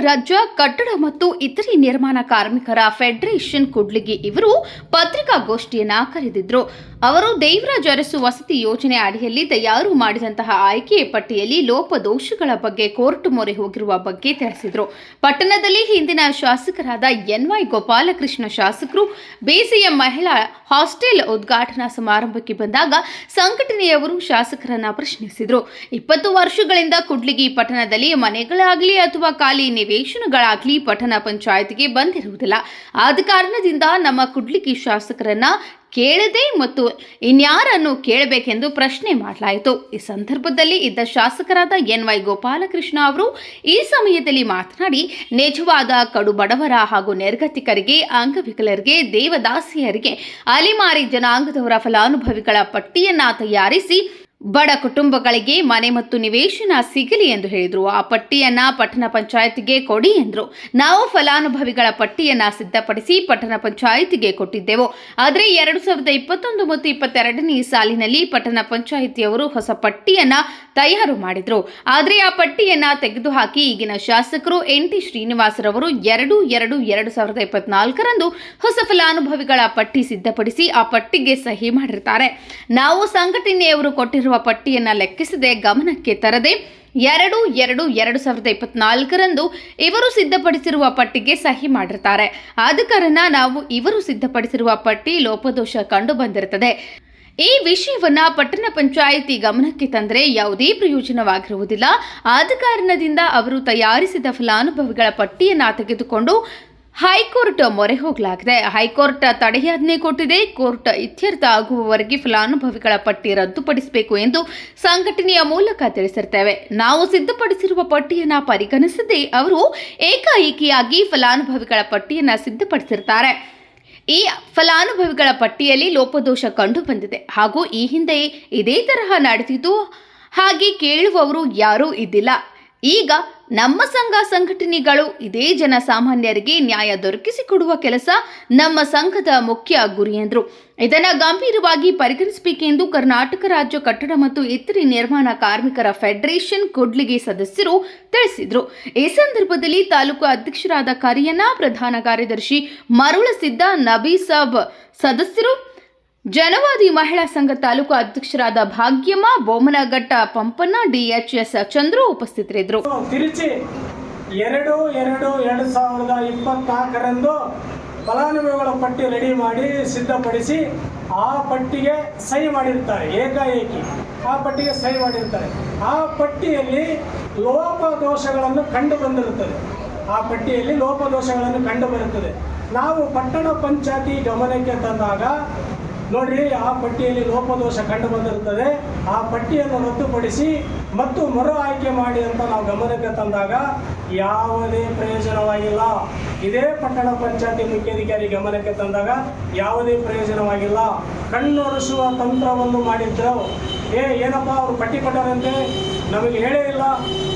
ರಾಜ್ಯ ಕಟ್ಟಡ ಮತ್ತು ಇತರೆ ನಿರ್ಮಾಣ ಕಾರ್ಮಿಕರ ಫೆಡರೇಷನ್ ಕುಡ್ಲಿಗಿ ಇವರು ಪತ್ರಿಕಾಗೋಷ್ಠಿಯನ್ನ ಕರೆದಿದ್ರು. ಅವರು ದೇವರಾಜ್ ಅರಸು ವಸತಿ ಯೋಜನೆ ಅಡಿಯಲ್ಲಿ ತಯಾರು ಮಾಡಿದಂತಹ ಆಯ್ಕೆ ಪಟ್ಟಿಯಲ್ಲಿ ಲೋಪದೋಷಗಳ ಬಗ್ಗೆ ಕೋರ್ಟ್ ಮೊರೆ ಹೋಗಿರುವ ಬಗ್ಗೆ ತಿಳಿಸಿದರು. ಪಟ್ಟಣದಲ್ಲಿ ಹಿಂದಿನ ಶಾಸಕರಾದ ಎನ್ವೈ ಗೋಪಾಲಕೃಷ್ಣ ಶಾಸಕರು ಬೇಸಿಯ ಮಹಿಳಾ ಹಾಸ್ಟೆಲ್ ಉದ್ಘಾಟನಾ ಸಮಾರಂಭಕ್ಕೆ ಬಂದಾಗ ಸಂಘಟನೆಯವರು ಶಾಸಕರನ್ನ ಪ್ರಶ್ನಿಸಿದರು. ಇಪ್ಪತ್ತು ವರ್ಷಗಳಿಂದ ಕುಡ್ಲಿಗಿ ಪಟ್ಟಣದಲ್ಲಿ ಮನೆಗಳಾಗಲಿ ಅಥವಾ ಖಾಲಿ ನಿವೇಶನಗಳಾಗಲಿ ಪಟ್ಟಣ ಪಂಚಾಯತ್ಗೆ ಬಂದಿರುವುದಿಲ್ಲ. ಆದ ಕಾರಣದಿಂದ ನಮ್ಮ ಕುಡ್ಲಿಗಿ ಶಾಸಕರನ್ನ ಕೇಳದೆ ಮತ್ತು ಇನ್ಯಾರನ್ನು ಕೇಳಬೇಕೆಂದು ಪ್ರಶ್ನೆ ಮಾಡಲಾಯಿತು. ಈ ಸಂದರ್ಭದಲ್ಲಿ ಇದ್ದ ಶಾಸಕರಾದ ಎನ್ ವೈ ಗೋಪಾಲಕೃಷ್ಣ ಅವರು ಈ ಸಮಯದಲ್ಲಿ ಮಾತನಾಡಿ, ನಿಜವಾದ ಕಡು ಬಡವರ ಹಾಗೂ ನಿರ್ಗತಿಕರಿಗೆ, ಅಂಗವಿಕಲರಿಗೆ, ದೇವದಾಸಿಯರಿಗೆ, ಅಲೆಮಾರಿ ಜನಾಂಗದವರ ಫಲಾನುಭವಿಗಳ ಪಟ್ಟಿಯನ್ನ ತಯಾರಿಸಿ ಬಡ ಕುಟುಂಬಗಳಿಗೆ ಮನೆ ಮತ್ತು ನಿವೇಶನ ಸಿಗಲಿ ಎಂದು ಹೇಳಿದರು. ಆ ಪಟ್ಟಿಯನ್ನು ಪಟ್ಟಣ ಪಂಚಾಯತ್ಗೆ ಕೊಡಿ ಎಂದರು. ನಾವು ಫಲಾನುಭವಿಗಳ ಪಟ್ಟಿಯನ್ನು ಸಿದ್ಧಪಡಿಸಿ ಪಟ್ಟಣ ಪಂಚಾಯತಿಗೆ ಕೊಟ್ಟಿದ್ದೆವು. ಆದರೆ ಎರಡು ಸಾವಿರದ ಇಪ್ಪತ್ತೊಂದು ಮತ್ತು ಇಪ್ಪತ್ತೆರಡನೇ ಸಾಲಿನಲ್ಲಿ ಪಟ್ಟಣ ಪಂಚಾಯಿತಿಯವರು ಹೊಸ ಪಟ್ಟಿಯನ್ನು ತಯಾರು ಮಾಡಿದರು. ಆದರೆ ಆ ಪಟ್ಟಿಯನ್ನ ತೆಗೆದುಹಾಕಿ ಈಗಿನ ಶಾಸಕರು ಎನ್ ಟಿ ಶ್ರೀನಿವಾಸರವರು ಎರಡು ಎರಡು ಎರಡು ಸಾವಿರದ ಇಪ್ಪತ್ನಾಲ್ಕರಂದು ಹೊಸ ಫಲಾನುಭವಿಗಳ ಪಟ್ಟಿ ಸಿದ್ಧಪಡಿಸಿ ಆ ಪಟ್ಟಿಗೆ ಸಹಿ ಮಾಡಿರ್ತಾರೆ. ನಾವು ಸಂಘಟನೆಯವರು ಕೊಟ್ಟಿರುವ ಪಟ್ಟಿಯನ್ನ ಲೆಕ್ಕಿಸದೆ ಗಮನಕ್ಕೆ ತರದೆ ಎರಡು ಎರಡು ಎರಡು ಸಾವಿರದ ಇಪ್ಪತ್ನಾಲ್ಕರಂದು ಇವರು ಸಿದ್ಧಪಡಿಸಿರುವ ಪಟ್ಟಿಗೆ ಸಹಿ ಮಾಡಿರ್ತಾರೆ. ಆದ ಕಾರಣ ನಾವು ಇವರು ಸಿದ್ಧಪಡಿಸಿರುವ ಪಟ್ಟಿ ಲೋಪದೋಷ ಕಂಡು ಬಂದಿರುತ್ತದೆ ಈ ವಿಷಯವನ್ನ ಪಟ್ಟಣ ಪಂಚಾಯಿತಿ ಗಮನಕ್ಕೆ ತಂದರೆ ಯಾವುದೇ ಪ್ರಯೋಜನವಾಗಿರುವುದಿಲ್ಲ. ಆದ ಕಾರಣದಿಂದ ಅವರು ತಯಾರಿಸಿದ ಫಲಾನುಭವಿಗಳ ಪಟ್ಟಿಯನ್ನ ತೆಗೆದುಕೊಂಡು ಹೈಕೋರ್ಟ್ ಮೊರೆ ಹೋಗಲಾಗಿದೆ. ಹೈಕೋರ್ಟ್ ತಡೆಯಾಜ್ಞೆ ಕೊಟ್ಟಿದೆ. ಕೋರ್ಟ್ ಇತ್ಯರ್ಥ ಆಗುವವರೆಗೆ ಫಲಾನುಭವಿಗಳ ಪಟ್ಟಿ ರದ್ದುಪಡಿಸಬೇಕು ಎಂದು ಸಂಘಟನೆಯ ಮೂಲಕ ತಿಳಿಸಿರ್ತೇವೆ. ನಾವು ಸಿದ್ಧಪಡಿಸಿರುವ ಪಟ್ಟಿಯನ್ನು ಪರಿಗಣಿಸದೆ ಅವರು ಏಕಾಏಕಿಯಾಗಿ ಫಲಾನುಭವಿಗಳ ಪಟ್ಟಿಯನ್ನು ಸಿದ್ಧಪಡಿಸಿರ್ತಾರೆ. ಈ ಫಲಾನುಭವಿಗಳ ಪಟ್ಟಿಯಲ್ಲಿ ಲೋಪದೋಷ ಕಂಡು ಬಂದಿದೆ ಹಾಗೂ ಈ ಹಿಂದೆ ಇದೇ ತರಹ ನಡೆದಿದ್ದು ಹಾಗೆ ಕೇಳುವವರು ಯಾರೂ ಇದ್ದಿಲ್ಲ. ಈಗ ನಮ್ಮ ಸಂಘ ಸಂಘಟನೆಗಳು ಇದೇ ಜನಸಾಮಾನ್ಯರಿಗೆ ನ್ಯಾಯ ದೊರಕಿಸಿಕೊಡುವ ಕೆಲಸ ನಮ್ಮ ಸಂಘದ ಮುಖ್ಯ ಗುರಿ ಎಂದರು. ಇದನ್ನು ಗಂಭೀರವಾಗಿ ಪರಿಗಣಿಸಬೇಕೆಂದು ಕರ್ನಾಟಕ ರಾಜ್ಯ ಕಟ್ಟಡ ಮತ್ತು ಇತರೆ ನಿರ್ಮಾಣ ಕಾರ್ಮಿಕರ ಫೆಡರೇಷನ್ ಕೊಡ್ಲಿಗೆ ಸದಸ್ಯರು ತಿಳಿಸಿದರು. ಈ ಸಂದರ್ಭದಲ್ಲಿ ತಾಲೂಕು ಅಧ್ಯಕ್ಷರಾದ ಕರಿಯನ ಪ್ರಧಾನ ಕಾರ್ಯದರ್ಶಿ ಮರುಳಸಿದ್ದ ನಬೀಸಾಬ್ ಸದಸ್ಯರು ಜನವಾದಿ ಮಹಿಳಾ ಸಂಘ ತಾಲೂಕು ಅಧ್ಯಕ್ಷರಾದ ಭಾಗ್ಯಮ್ಮ, ಬೊಮ್ಮನಘಟ್ಟ ಪಂಪನ ಡಿಎಚ್ಎಸ್ ಚಂದ್ರು ಉಪಸ್ಥಿತರಿದ್ದರು. ತಿರುಚಿ ಎರಡು ಎರಡು ಎರಡು ಸಾವಿರದ ಇಪ್ಪತ್ನಾಲ್ಕರಂದು ಫಲಾನುಭವಿಗಳ ಪಟ್ಟಿ ರೆಡಿ ಮಾಡಿ ಸಿದ್ಧಪಡಿಸಿ ಆ ಪಟ್ಟಿಗೆ ಸಹಿ ಮಾಡಿರ್ತಾರೆ, ಏಕಾಏಕಿ. ಆ ಪಟ್ಟಿಗೆ ಸಹಿ ಮಾಡಿರ್ತಾರೆ. ಆ ಪಟ್ಟಿಯಲ್ಲಿ ಲೋಪದೋಷಗಳನ್ನು ಕಂಡು ಬಂದಿರುತ್ತದೆ. ಆ ಪಟ್ಟಿಯಲ್ಲಿ ಲೋಪದೋಷಗಳನ್ನು ಕಂಡು ಬರುತ್ತದೆ. ನಾವು ಪಟ್ಟಣ ಪಂಚಾಯತಿ ಗಮನಕ್ಕೆ ತಂದಾಗ ನೋಡ್ರಿ, ಆ ಪಟ್ಟಿಯಲ್ಲಿ ಲೋಪದೋಷ ಕಂಡು ಬಂದಿರುತ್ತದೆ. ಆ ಪಟ್ಟಿಯನ್ನು ರದ್ದುಪಡಿಸಿ ಮತ್ತು ಮರು ಆಯ್ಕೆ ಮಾಡಿ ಅಂತ ನಾವು ಗಮನಕ್ಕೆ ತಂದಾಗ ಯಾವುದೇ ಪ್ರಯೋಜನವಾಗಿಲ್ಲ. ಇದೇ ಪಟ್ಟಣ ಪಂಚಾಯತಿ ಮುಖ್ಯಾಧಿಕಾರಿ ಗಮನಕ್ಕೆ ತಂದಾಗ ಯಾವುದೇ ಪ್ರಯೋಜನವಾಗಿಲ್ಲ. ಕಣ್ಣೊರೆಸುವ ತಂತ್ರವನ್ನು ಮಾಡಿದ್ರು. ಏ, ಏನಪ್ಪ ಅವರು ಪಟ್ಟಿ ಕೊಟ್ಟಾರಂತೆ? ನಮಗೆ ಹೇಳೇ ಇಲ್ಲ.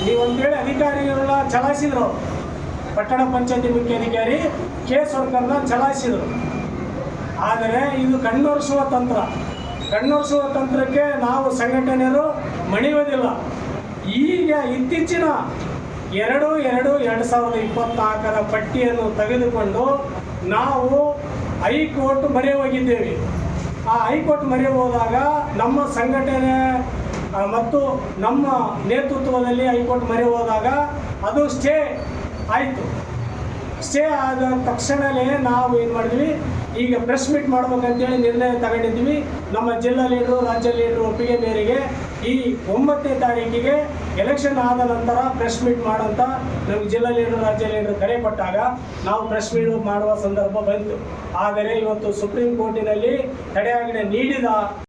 ನೀವು ಅಂತೇಳಿ ಅಧಿಕಾರಿಗಳನ್ನ ಚಲಾಯಿಸಿದ್ರು. ಪಟ್ಟಣ ಪಂಚಾಯತಿ ಮುಖ್ಯಾಧಿಕಾರಿ ಕೇಸ್ ವರ್ಕರ್ನ ಚಲಾಯಿಸಿದರು. ಆದರೆ ಇದು ಕಣ್ಣೊರೆಸುವ ತಂತ್ರ. ಕಣ್ಣೊರೆಸುವ ತಂತ್ರಕ್ಕೆ ನಾವು ಸಂಘಟನೆಯರು ಮಣಿಯೋದಿಲ್ಲ ಈಗ ಇತ್ತೀಚಿನ ಎರಡು ಎರಡು ಎರಡು ಸಾವಿರದ ಇಪ್ಪತ್ನಾಲ್ಕರ ಪಟ್ಟಿಯನ್ನು ತೆಗೆದುಕೊಂಡು ನಾವು ಹೈಕೋರ್ಟ್ ಮೊರೆ ಹೋಗಿದ್ದೇವೆ ಆ ಹೈಕೋರ್ಟ್ ಮೊರೆ ಹೋದಾಗ ನಮ್ಮ ಸಂಘಟನೆ ಮತ್ತು ನಮ್ಮ ನೇತೃತ್ವದಲ್ಲಿ ಹೈಕೋರ್ಟ್ ಮೊರೆ ಹೋದಾಗ ಅದು ಸ್ಟೇ ಆಯಿತು. ಸ್ಟೇ ಆದ ತಕ್ಷಣವೇ ನಾವು ಏನು ಮಾಡಿದ್ವಿ? ಈಗ ಪ್ರೆಸ್ ಮೀಟ್ ಮಾಡ್ಬೇಕಂತೇಳಿ ನಿರ್ಣಯ ತಗೊಂಡಿದ್ದೀವಿ. ನಮ್ಮ ಜಿಲ್ಲಾ ಲೀಡ್ರು ರಾಜ್ಯ ಲೀಡ್ರು ಒಪ್ಪಿಗೆ ಮೇರೆಗೆ ಈ ಒಂಬತ್ತನೇ ತಾರೀಕಿಗೆ ಎಲೆಕ್ಷನ್ ಆದ ನಂತರ ಪ್ರೆಸ್ ಮೀಟ್ ಮಾಡಂತ ನಮ್ಗೆ ಜಿಲ್ಲಾ ಲೀಡ್ರು ರಾಜ್ಯ ಲೀಡ್ರು ಕರೆ ಕೊಟ್ಟಾಗ ನಾವು ಪ್ರೆಸ್ ಮೀಟ್ ಮಾಡುವ ಸಂದರ್ಭ ಬಂತು. ಆದರೆ ಇವತ್ತು ಸುಪ್ರೀಂ ಕೋರ್ಟಿನಲ್ಲಿ ತಡೆಯಾಜ್ಞೆ ನೀಡಿದ